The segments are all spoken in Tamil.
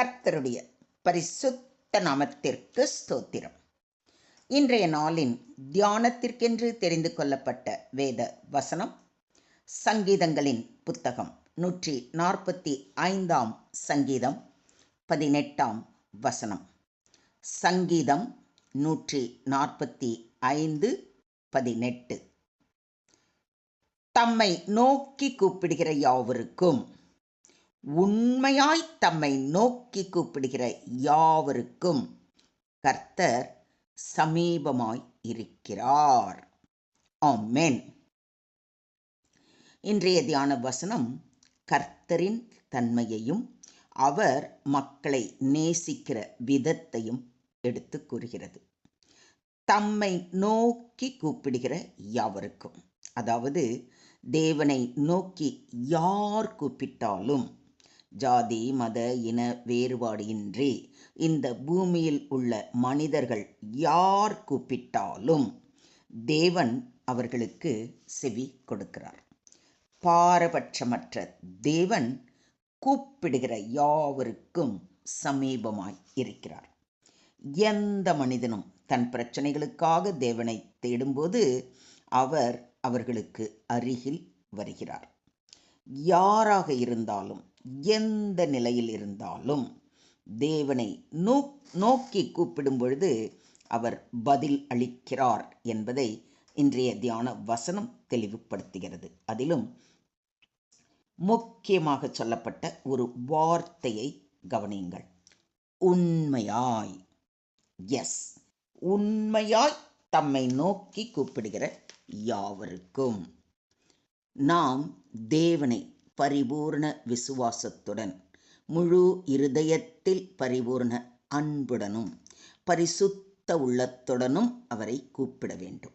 கர்த்தருடைய பரிசுத்த நாமத்திற்கு ஸ்தோத்திரம். இன்றைய நாளின் தியானத்திற்கென்று தெரிந்து கொள்ளப்பட்ட வேத வசனம் சங்கீதங்களின் புத்தகம் நூற்றி நாற்பத்தி ஐந்தாம் சங்கீதம் பதினெட்டாம் வசனம். சங்கீதம் நூற்றி நாற்பத்தி ஐந்து பதினெட்டு. தம்மை நோக்கி கூப்பிடுகிற யாவருக்கும் உண்மையாய் தம்மை நோக்கி கூப்பிடுகிற யாவருக்கும் கர்த்தர் சமீபமாய் இருக்கிறார். ஆமேன். இன்றைய தியான வசனம் கர்த்தரின் தன்மையையும் அவர் மக்களை நேசிக்கிற விதத்தையும் எடுத்து கூறுகிறது. தம்மை நோக்கி கூப்பிடுகிற யாவருக்கும் அதாவது தேவனை நோக்கி யார் கூப்பிட்டாலும் ஜாதி மத இன வேறுபாடு இன்றி இந்த பூமியில் உள்ள மனிதர்கள் யார் கூப்பிட்டாலும் தேவன் அவர்களுக்கு செவி கொடுக்கிறார். பாரபட்சமற்ற தேவன் கூப்பிடுகிற யாவருக்கும் சமீபமாய் இருக்கிறார். எந்த மனிதனும் தன் பிரச்சனைகளுக்காக தேவனை தேடும்போது அவர் அவர்களுக்கு அருகில் வருகிறார். யாராக இருந்தாலும் எந்த நிலையில் இருந்தாலும் தேவனை நோ நோக்கி கூப்பிடும் பொழுது அவர் பதில் அளிக்கிறார் என்பதை இன்றைய தியான வசனம் தெளிவுபடுத்துகிறது. அதிலும் முக்கியமாக சொல்லப்பட்ட ஒரு வார்த்தையை கவனியுங்கள். உண்மையாய் எஸ் உண்மையாய் தம்மை நோக்கி கூப்பிடுகிற யாவருக்கும் நாம் தேவனை பரிபூர்ண விசுவாசத்துடன் முழு இருதயத்தில் பரிபூர்ண அன்புடனும் பரிசுத்த உள்ளத்துடனும் அவரை கூப்பிட வேண்டும்.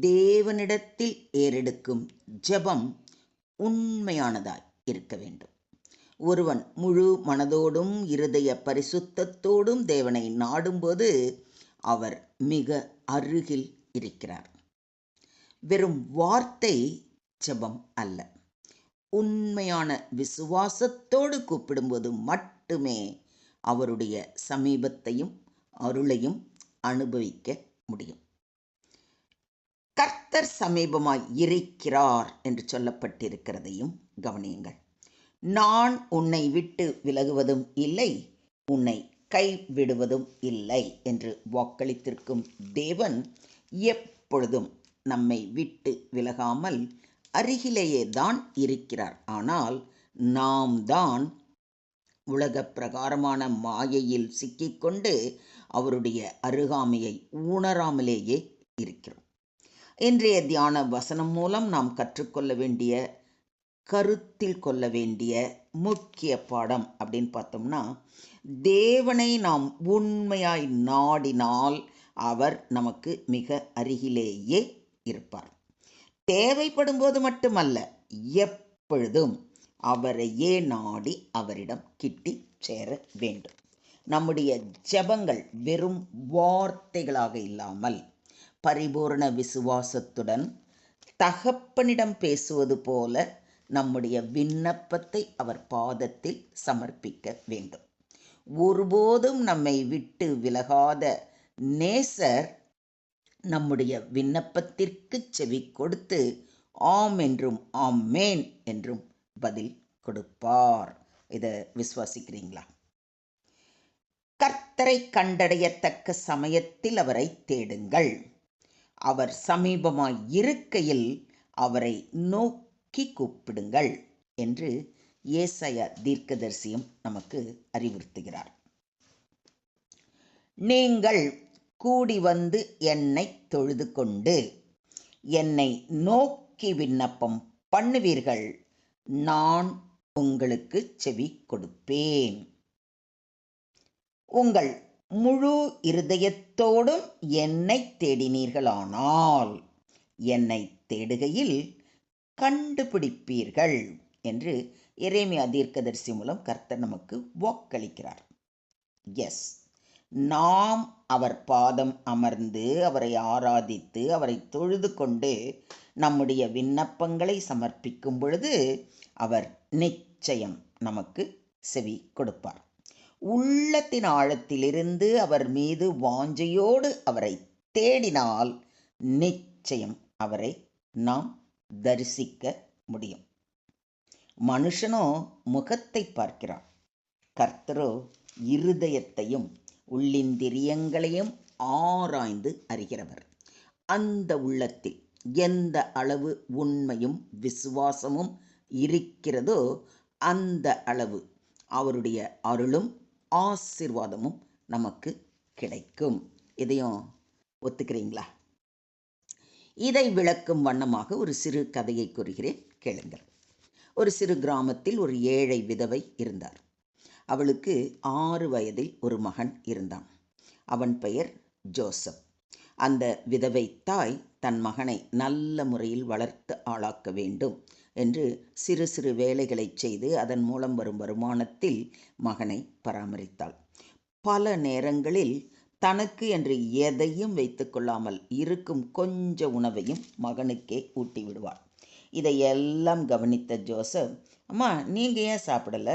தேவனிடத்தில் ஏறெடுக்கும் ஜெபம் உண்மையானதாய் இருக்க வேண்டும். ஒருவன் முழு மனதோடும் இருதய பரிசுத்தத்தோடும் தேவனை நாடும்போது அவர் மிக அருகில் இருக்கிறார். வெறும் வார்த்தை ஜெபம் அல்ல. உண்மையான விசுவாசத்தோடு கூப்பிடும்போது மட்டுமே அவருடைய சமீபத்தையும் அருளையும் அனுபவிக்க முடியும். கர்த்தர் சமீபமாய் இருக்கிறார் என்று சொல்லப்பட்டிருக்கிறதையும் கவனியுங்கள். நான் உன்னை விட்டு விலகுவதும் இல்லை உன்னை கைவிடுவதும் இல்லை என்று வாக்களித்திருக்கும் தேவன் எப்பொழுதும் நம்மை விட்டு விலகாமல் அருகிலேயே தான் இருக்கிறார். ஆனால் நாம் தான் உலக பிரகாரமான மாயையில் சிக்கிக்கொண்டு அவருடைய அருகாமையை உணராமலேயே இருக்கிறோம். இன்றைய தியான வசனம் மூலம் நாம் கற்றுக்கொள்ள வேண்டிய கருத்தில் கொள்ள வேண்டிய முக்கிய பாடம் அப்படின்னு பார்த்தோம்னா தேவனை நாம் உண்மையாய் நாடினால் அவர் நமக்கு மிக அருகிலேயே இருப்பார். தேவைப்படும் போது மட்டுமல்ல எப்பொழுதும் அவரையே நாடி அவரிடம் கிட்டி சேர வேண்டும். நம்முடைய ஜெபங்கள் வெறும் வார்த்தைகளாக இல்லாமல் பரிபூர்ண விசுவாசத்துடன் தகப்பனிடம் பேசுவது போல நம்முடைய விண்ணப்பத்தை அவர் பாதத்தில் சமர்ப்பிக்க வேண்டும். ஒருபோதும் நம்மை விட்டு விலகாத நேசர் நம்முடைய விண்ணப்பத்திற்கு செவி கொடுத்து ஆம் என்றும் ஆமேன் என்றும் பதில் கொடுப்பார். இதை விசுவாசிக்கிறீங்களா? கர்த்தரை கண்டடையத்தக்க சமயத்தில் அவரை தேடுங்கள். அவர் சமீபமாய் இருக்கையில் அவரை நோக்கி கூப்பிடுங்கள் என்று ஏசய தீர்க்கதரிசியும் நமக்கு அறிவுறுத்துகிறார். நீங்கள் கூடி வந்து என்னை தொழுது கொண்டு என்னை நோக்கி விண்ணப்பம் பண்ணுவீர்கள். நான் உங்களுக்கு செவி கொடுப்பேன். உங்கள் முழு இருதயத்தோடும் என்னை தேடினீர்களானால் என்னை தேடுகையில் கண்டுபிடிப்பீர்கள் என்று இறைமை தீர்க்கதரிசி மூலம் கர்த்தர் நமக்கு வாக்களிக்கிறார். எஸ் நாம் அவர் பாதம் அமர்ந்து அவரை ஆராதித்து அவரை தொழுது கொண்டு நம்முடைய விண்ணப்பங்களை சமர்ப்பிக்கும் பொழுது அவர் நிச்சயம் நமக்கு செவி கொடுப்பார். உள்ளத்தின் ஆழத்திலிருந்து அவர் மீது வாஞ்சையோடு அவரை தேடினால் நிச்சயம் அவரை நாம் தரிசிக்க முடியும். மனுஷனோ முகத்தை பார்க்கிறான் கர்த்தரோ இருதயத்தையும் உள்ளிந்திரியங்களையும் ஆராய்ந்து அறிகிறவர். அந்த உள்ளத்தில் எந்த அளவு உண்மையும் விசுவாசமும் இருக்கிறதோ அந்த அளவு அவருடைய அருளும் ஆசிர்வாதமும் நமக்கு கிடைக்கும். இதையும் ஒத்துக்கிறீங்களா? இதை விளக்கும் வண்ணமாக ஒரு சிறு கதையை கூறுகிறேன். கேளுங்கள். ஒரு சிறு கிராமத்தில் ஒரு ஏழை விதவை இருந்தார். அவளுக்கு ஆறு வயதில் ஒரு மகன் இருந்தான். அவன் பெயர் ஜோசப். அந்த விதவை தாய் தன் மகனை நல்ல முறையில் வளர்த்து ஆளாக்க வேண்டும் என்று சிறு சிறு வேலைகளை செய்து அதன் மூலம் வரும் வருமானத்தில் மகனை பராமரித்தாள். பல நேரங்களில் தனக்கு என்று எதையும் வைத்துக்கொள்ளாமல் இருக்கும் கொஞ்ச உணவையும் மகனுக்கே ஊட்டி விடுவாள் இதையெல்லாம் கவனித்த ஜோசப் அம்மா நீங்கள் ஏன் சாப்பிடல?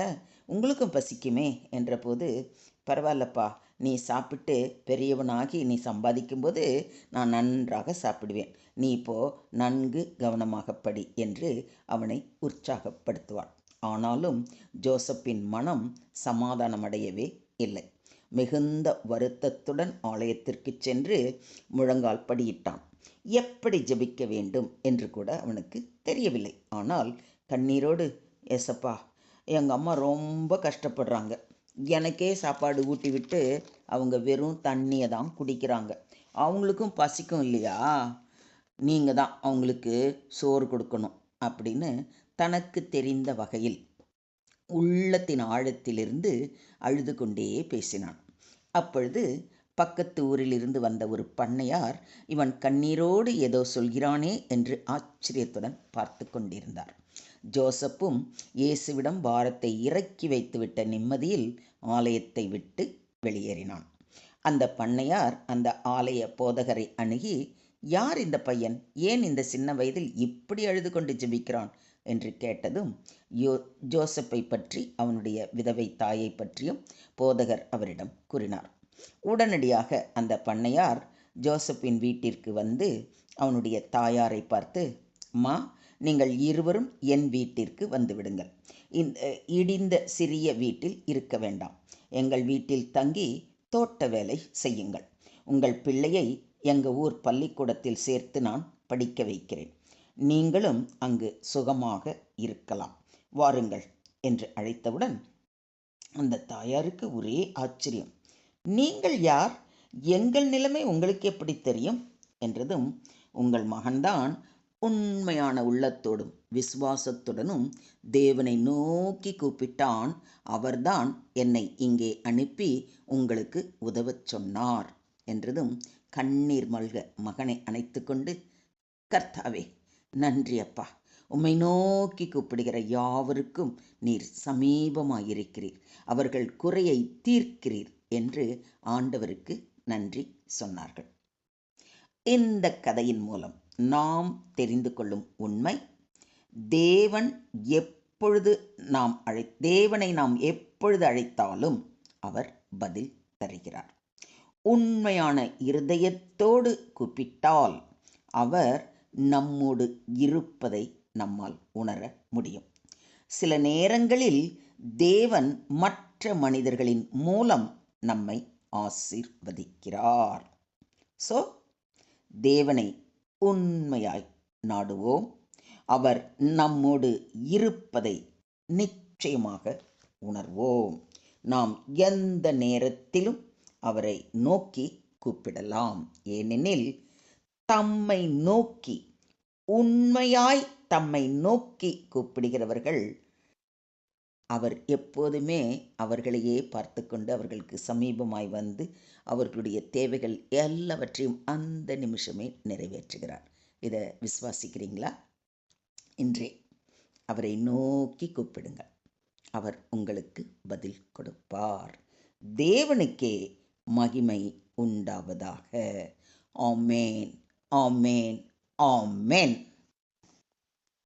உங்களுக்கும் பசிக்குமே என்றபோது பரவாயில்லப்பா நீ சாப்பிட்டு பெரியவனாகி நீ சம்பாதிக்கும்போது நான் நன்றாக சாப்பிடுவேன். நீ இப்போ நன்கு கவனமாக படி என்று அவனை உற்சாகப்படுத்துவாள். ஆனாலும் ஜோசப்பின் மனம் சமாதானமடையவே இல்லை. மிகுந்த வருத்தத்துடன் ஆலயத்திற்கு சென்று முழங்கால் படியிட்டான். எப்படி ஜெபிக்க வேண்டும்? என்று கூட அவனுக்கு தெரியவில்லை. ஆனால் கண்ணீரோடு ஏசப்பா எங்கள் அம்மா ரொம்ப கஷ்டப்படுறாங்க. எனக்கே சாப்பாடு ஊட்டி விட்டு அவங்க வெறும் தண்ணியை தான் குடிக்கிறாங்க. அவங்களுக்கும் பசிக்கும் இல்லையா? நீங்கள் தான் அவங்களுக்கு சோறு கொடுக்கணும் அப்படின்னு தனக்கு தெரிந்த வகையில் உள்ளத்தின் ஆழத்திலிருந்து அழுது கொண்டே பேசினான். அப்பொழுது பக்கத்து ஊரிலிருந்து வந்த ஒரு பண்ணையார் இவன் கண்ணீரோடு ஏதோ சொல்கிறானே என்று ஆச்சரியத்துடன் பார்த்து கொண்டிருந்தார். ஜோசப்பும் இயேசுவிடம் பாரத்தை இறக்கி வைத்துவிட்ட நிம்மதியில் ஆலயத்தை விட்டு வெளியேறினான். அந்த பண்ணையார் அந்த ஆலய போதகரை அணுகி யார் இந்த பையன்? ஏன் இந்த சின்ன வயதில் இப்படி அழுது கொண்டு ஜெபிக்கிறான்? என்று கேட்டதும் யோ ஜோசப்பை பற்றி அவனுடைய விதவை தாயை பற்றியும் போதகர் அவரிடம் கூறினார். உடனடியாக அந்த பண்ணையார் ஜோசப்பின் வீட்டிற்கு வந்து அவனுடைய தாயாரை பார்த்து அம்மா நீங்கள் இருவரும் என் வீட்டிற்கு வந்துவிடுங்கள். இந்த இடிந்த சிறிய வீட்டில் இருக்க வேண்டாம். எங்கள் வீட்டில் தங்கி தோட்ட வேலை செய்யுங்கள். உங்கள் பிள்ளையை எங்கள் ஊர் பள்ளிக்கூடத்தில் சேர்த்து நான் படிக்க வைக்கிறேன். நீங்களும் அங்கு சுகமாக இருக்கலாம். வாருங்கள் என்று அழைத்தவுடன் அந்த தாயாருக்கு ஒரே ஆச்சரியம். நீங்கள் யார்? எங்கள் நிலைமை உங்களுக்கு எப்படி தெரியும்? என்றதும் உங்கள் மகன்தான் உண்மையான உள்ளத்தோடும் விசுவாசத்துடனும் தேவனை நோக்கி கூப்பிட்டான். அவர்தான் என்னை இங்கே அனுப்பி உங்களுக்கு உதவச் சொன்னார் என்றதும் கண்ணீர் மல்க மகனை அணைத்து கொண்டு கர்த்தாவே நன்றி அப்பா. உம்மை நோக்கி கூப்பிடுகிற யாவருக்கும் நீர் சமீபமாயிருக்கிறீர். அவர்கள் குறையை தீர்க்கிறீர் என்று ஆண்டவருக்கு நன்றி சொன்னார்கள். இந்த கதையின் மூலம் நாம் தெரிந்து கொள்ளும் உண்மை. தேவன் எப்பொழுது நாம் அழை தேவனை நாம் எப்பொழுது அழைத்தாலும் அவர் பதில் தருகிறார். உண்மையான இருதயத்தோடு கூப்பிட்டால் அவர் நம்மோடு இருப்பதை நம்மால் உணர முடியும். சில நேரங்களில் தேவன் மற்ற மனிதர்களின் மூலம் நம்மை ஆசீர்வதிக்கிறார். ஸோ தேவனை உண்மையாய் நாடுவோம். அவர் நம்மோடு இருப்பதை நிச்சயமாக உணர்வோம். நாம் எந்த நேரத்திலும் அவரை நோக்கி கூப்பிடலாம். ஏனெனில் தம்மை நோக்கி உண்மையாய் தம்மை நோக்கி கூப்பிடுகிறவர்கள் அவர் எப்போதுமே அவர்களையே பார்த்து கொண்டு அவர்களுக்கு சமீபமாய் வந்து அவர்களுடைய தேவைகள் எல்லாவற்றையும் அந்த நிமிஷமே நிறைவேற்றுகிறார். இதை விசுவாசிக்கிறீங்களா? இன்றே அவரை நோக்கி கூப்பிடுங்கள். அவர் உங்களுக்கு பதில் கொடுப்பார். தேவனுக்கே மகிமை உண்டாவதாக. ஆமேன் ஆமேன் ஆமேன்.